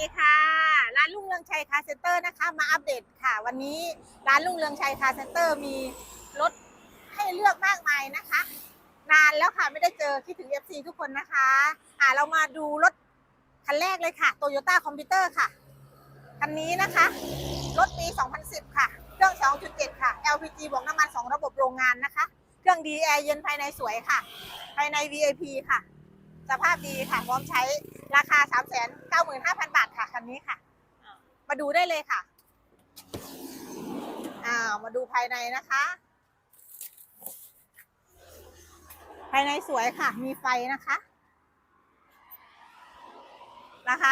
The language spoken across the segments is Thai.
ดีค่ะ ร้านลุงเรืองชัยคาเซ็นเตอร์นะคะ มาอัปเดตค่ะ วันนี้ร้านลุงเรืองชัยคาเซ็นเตอร์มีรถให้เลือกมากมายนะคะ นานแล้วค่ะไม่ได้เจอคิดถึง FC ทุกคนนะคะอ่าเรามาดูรถคันแรกเลยค่ะ Toyota Computer ค่ะคันนี้นะคะ รถปี 2010 ค่ะ เครื่อง 2.7 ค่ะ LPG บวกน้ำมัน 2 ระบบโรงงานนะคะ เครื่องดีแอร์เย็นภายในสวยค่ะ ภายใน VIP ค่ะ สภาพดีค่ะพร้อมใช้ราคา 3 9 5 0 0 0 บาทค่ะคันนี้ค่ะ มาดูได้เลยค่ะอ้าวมาดูภายในนะคะ ภายในสวยค่ะ มีไฟนะคะ ราคา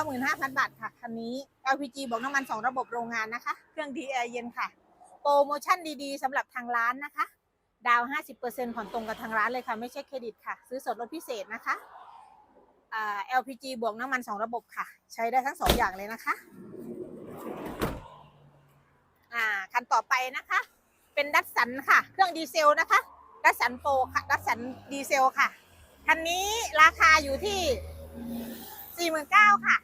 395,000 บาทค่ะคันนี้ LPG บอกน้ำมัน 2 ระบบโรงงานนะคะ เครื่องดีแอร์เย็นค่ะ โปรโมชั่นดีๆสำหรับทางร้านนะคะ ดาวน์50%ผ่อนตรงกับทางร้านเลยค่ะ ไม่ใช่เครดิตค่ะ ซื้อสดลดพิเศษนะคะ LPG บวกน้ำมัน 2 ระบบค่ะ ใช้ได้ทั้ง 2 อย่างเลยนะคะอ่าคันต่อไปนะคะ เป็นดัตสันค่ะ เครื่องดีเซลนะคะ ดัตสันโปรค่ะดัตสันดีเซลค่ะ คันนี้ราคาอยู่ที่ 49,000ค่ะ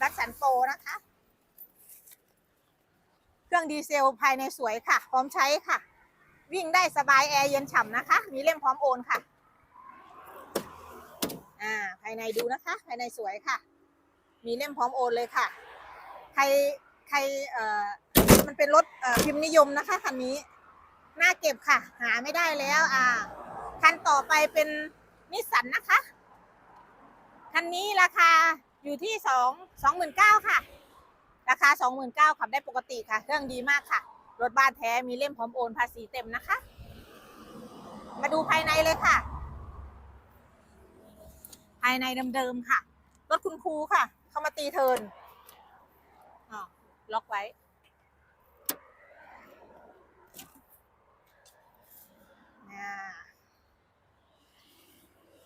ดัตสันโปรนะคะ รื่องดีเซลภายในสวยค่ะ พร้อมใช้ค่ะ วิ่งได้สบายแอร์เย็นฉ่ำนะคะ มีเล่มพร้อมโอนค่ะ อ่า ภายในดูนะคะ ภายในสวยค่ะ มีเล่มพร้อมโอนเลยค่ะ ใครใครเอ่อมันเป็นรถเอ่อพิมพ์นิยมนะคะคันนี้น่าเก็บค่ะ หาไม่ได้แล้วอ่าคันต่อไปเป็นนิสสันนะคะ คันนี้ราคาอยู่ที่สองสองหมื่นเก้าค่ะ ราคา 29,000ขับได้ปกติค่ะ เครื่องดีมากค่ะ รถบ้านแท้มีเล่มพร้อมโอนภาษีเต็มนะคะ มาดูภายในเลยค่ะ ภายในเดิมๆค่ะ รถคุณครูค่ะ เข้ามาตีเทินอ๋อล็อกไว้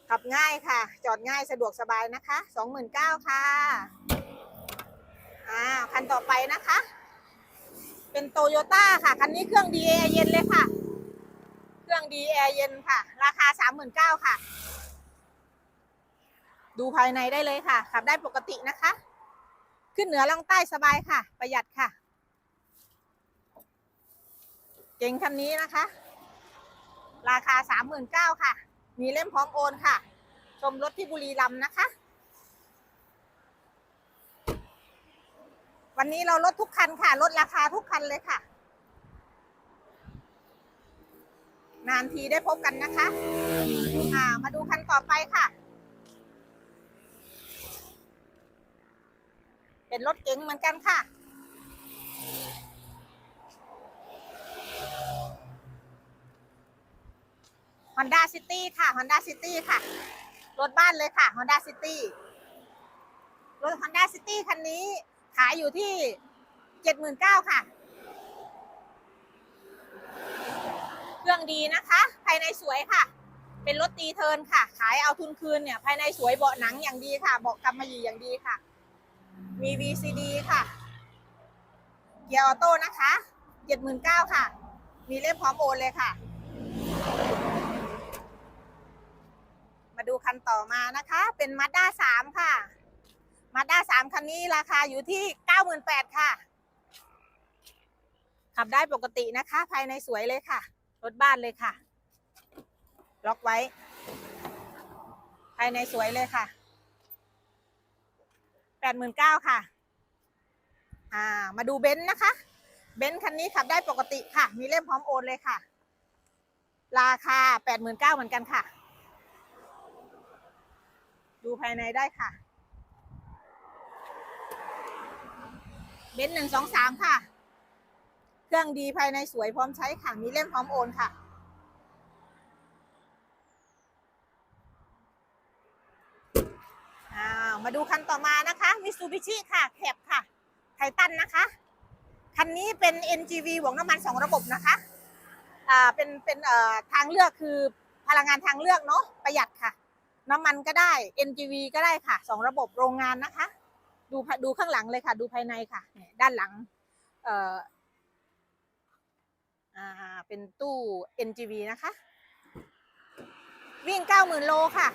ขับง่ายค่ะ จอดง่ายสะดวกสบายนะคะ 29,000ค่ะ อ่าคันต่อไปนะคะ เป็นโตโยต้าค่ะ คันนี้เครื่องดีแอร์เย็นเลยค่ะ เครื่องดีแอร์เย็นค่ะ ราคาสามหมื่นเก้าค่ะ ดูภายในได้เลยค่ะ ขับได้ปกตินะคะ ขึ้นเหนือล่องใต้สบายค่ะ ประหยัดค่ะ เก่งคันนี้นะคะ ราคาสามหมื่นเก้าค่ะ มีเล่มพร้อมโอนค่ะ ชมรถที่บุรีรัมย์นะคะ วันนี้เราลดทุกคันค่ะ ลดราคาทุกคันเลยค่ะ นานทีได้พบกันนะคะ อ่า มาดูคันต่อไปค่ะ เป็นรถเก๋งเหมือนกันค่ะ Honda City ค่ะ Honda City ค่ะ รถบ้านเลยค่ะ Honda City รถ Honda City คันนี้ ขายอยู่ที่เจ็ดหมื่นเก้าค่ะ เครื่องดีนะคะ ภายในสวยค่ะ เป็นรถตีเทินค่ะ ขายเอาทุนคืนเนี่ย ภายในสวยเบาะหนังอย่างดีค่ะเบาะกำมะหยี่อย่างดีค่ะ มี VCD ค่ะ เกียร์ออโต้นะคะเจ็ดหมื่นเก้าค่ะ มีเล่มพร้อมโอนเลยค่ะ มาดูคันต่อมานะคะ เป็นมาด้าสามค่ะ มาด้าสามคันนี้ราคาอยู่ที่เก้าหมื่นแปดค่ะ ขับได้ปกตินะคะ ภายในสวยเลยค่ะ รถบ้านเลยค่ะ ล็อกไว้ ภายในสวยเลยค่ะแปดหมื่นเก้าค่ะ อ่า มาดูเบนซ์นะคะ เบนซ์คันนี้ขับได้ปกติค่ะ มีเล่มพร้อมโอนเลยค่ะ ราคาแปดหมื่นเก้าเหมือนกันค่ะ ดูภายในได้ค่ะ เบนซ์หนึ่งสองสามค่ะ เครื่องดีภายในสวยพร้อมใช้ค่ะ มีเล่มพร้อมโอนค่ะ มาดูคันต่อมานะคะมิ t ซูบิชิค่ะแคปค่ะ ไททันนะคะ คันนี้เป็น NGV บวกน้ำมันสองระบบนะคะ อ่า เป็น เป็นเอ่อทางเลือกคือพลังงานทางเลือกเนาะประหยัดค่ะ น้ำมันก็ได้ NGV ก็ได้ค่ะสองระบบโรงงานนะคะ ดูดูข้างหลังเลยค่ะ ดูภายในค่ะ ด้านหลัง เอ่ออ่าเป็นตู้ NGV นะคะ วิ่ง 90,000 โลค่ะ